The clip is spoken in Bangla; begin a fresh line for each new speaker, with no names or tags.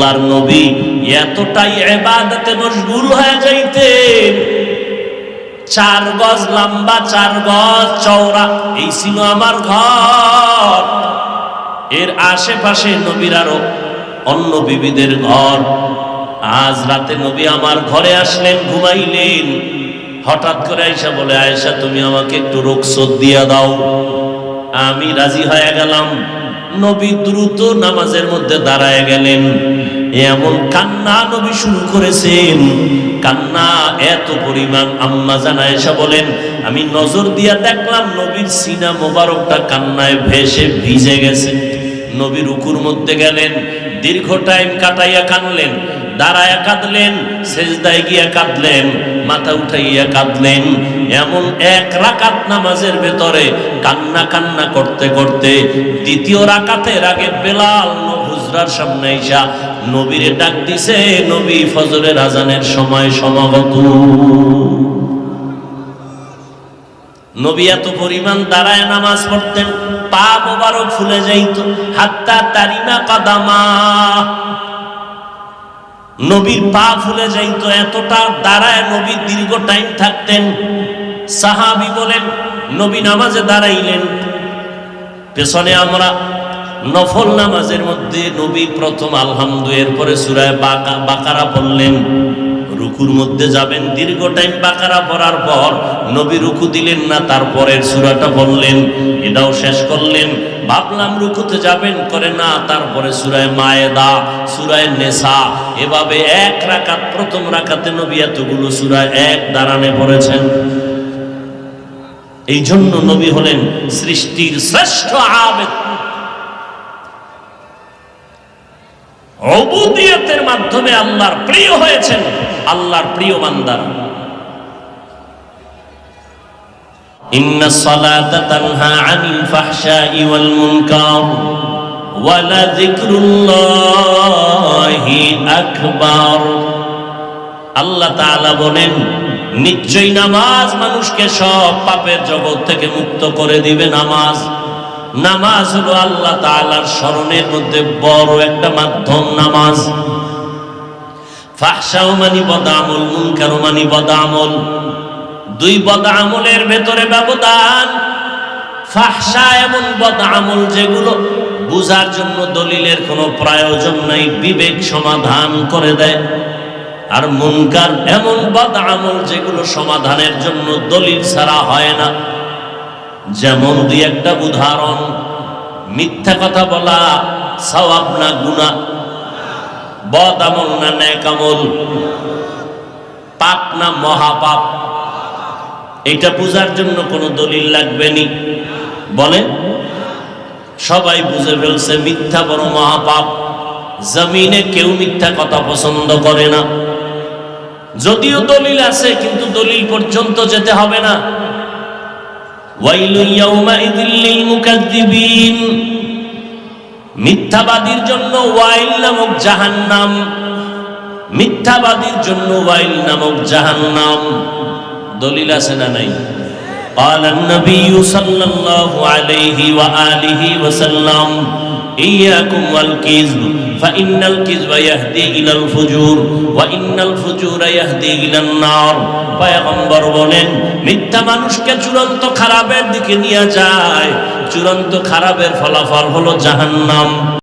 আল্লাহর নবী এতটাই এবাদতে মশগুল হয়ে যাইতেন চার গজ লম্বা, চার গজ চওড়া, এই ছিল আমার ঘর। এর আশেপাশে নবীর আরও অন্য বিবিদের ঘর। আজ রাতে নবী আমার ঘরে আসলেন, ঘুমাইলেন। হঠাৎ করে আয়সা বলে, আয়েশা, তুমি আমাকে একটু রোগসোদ দিয়া দাও। আমি রাজি হয়ে গেলাম। নবী দ্রুত নামাজের মধ্যে দাঁড়ায় গেলেন। এমন কান্না নবী শুরু করেছেন। কান্না এত পরিমাণ আম্মা জানা এসা বলেন, আমি নজর দিয়া দেখলাম নবীর সিনা মোবারকটা কান্নায় ভেসে ভিজে গেছে। নবী রুকুর মধ্যে গেলেন, দীর্ঘ টাইম কাটাইয়া কানলেন দাঁড়ায়া কাঁদলেন, সেজদায় গিয়া কাঁদলেন, মাথা উঠাইয়া কাঁদলেন। এমন এক রাকাত নামাজের ভেতরে কান্না কান্না করতে করতে দ্বিতীয় রাকাতের আগে বেলাল হুজরার সামনে আইসা নবীরে ডাক দিছে, নবী ফজরের আজানের সময় সমাগত। নবী এত পরিমাণ দাঁড়ায় নামাজ পড়তেন, পা মোবারক ফুলে যাইত। হাত্তা তারিনা কাদামা। নবীর পা ফুলে যাইত, এতটা দাঁড়ায় নবী দীর্ঘ টাইম থাকতেন। সাহাবি বলেন, নবী নামাজে দাঁড়াইলেন। পেছনে আমরা নফল নামাজের মধ্যে নবী প্রথম আলহামদু, এরপরে সুরায় বাকা বাকারা পড়লেন। রুকুর মধ্যে যাবেন। দীর্ঘ টাইম বাকারা পড়ার পর নবী রুকু দিলেন না, তারপরের সুরাটা বললেন এটাও শেষ করলেন। ভাবলাম রুকুতে যাবেন, করে না, তারপরে সুরায় মায়েদা, সুরায় নেশা এভাবে এক রাকাত, প্রথম রাকাতে নবী এতগুলো সুরায় এক দাঁড়ানে পড়েছেন। এই জন্য নবী হলেন সৃষ্টির শ্রেষ্ঠ আবেদ। অবুদিয়তের মাধ্যমে আল্লাহর প্রিয় হয়েছেন আল্লাহর প্রিয় বান্দার إن الصلاة تنهى عن الفحشاء والمنكر ولذكر الله أكبر আল্লাহ তাআলা বলেন নিশ্চয়ই নামাজ মানুষকে সব পাপের জগৎ থেকে মুক্ত করে দিবে নামাজ নামাজ হলো আল্লাহ তাআলার স্মরণের মধ্যে বড় একটা মাধ্যম নামাজ। ফাহসাও মানি বদামল মুনকারও মানি বদামল। দুই বদামলের ভেতরে ব্যবধান। ফাহসা এমন বদামল যেগুলো বুঝার জন্য দলিলের কোনো প্রয়োজন নাই, বিবেক সমাধান করে দেয়। আর মুনকার এমন বদ আমল যেগুলো সমাধানের জন্য দলিল ছাড়া হয় না। যেমন দুই একটা উদাহরণ, মিথ্যা কথা বলা, সওয়াব না গুণা বদ আমল না ন্যাক আমল, পাপ না মহাপাপ এটা বুঝার জন্য কোনো দলিল লাগবে নি? বলেন। সবাই বুঝে ফেলছে, মিথ্যা বড় মহাপাপ। জমিনে কেউ মিথ্যা কথা পছন্দ করে না। যদিও দলিল আছে, কিন্তু দলিল পর্যন্ত যেতে হবে না। মিথ্যাবাদীর জন্য ওয়াইল নামক জাহান্নাম মিথ্যাবাদীর জন্য ওয়াইল নামক জাহান্নাম দলিল আছে না নাই قال النبي صلى الله عليه وآله وسلم إياكم والكذب فإن الكذب يهدي إلى الفجور وإن الفجور يهدي إلى النار পয়গম্বর বলেন মিথ্যা মানুষকে চূড়ান্ত খারাপের দিকে নিয়ে যায় চূড়ান্ত খারাপের ফলাফল হলো জাহান্নাম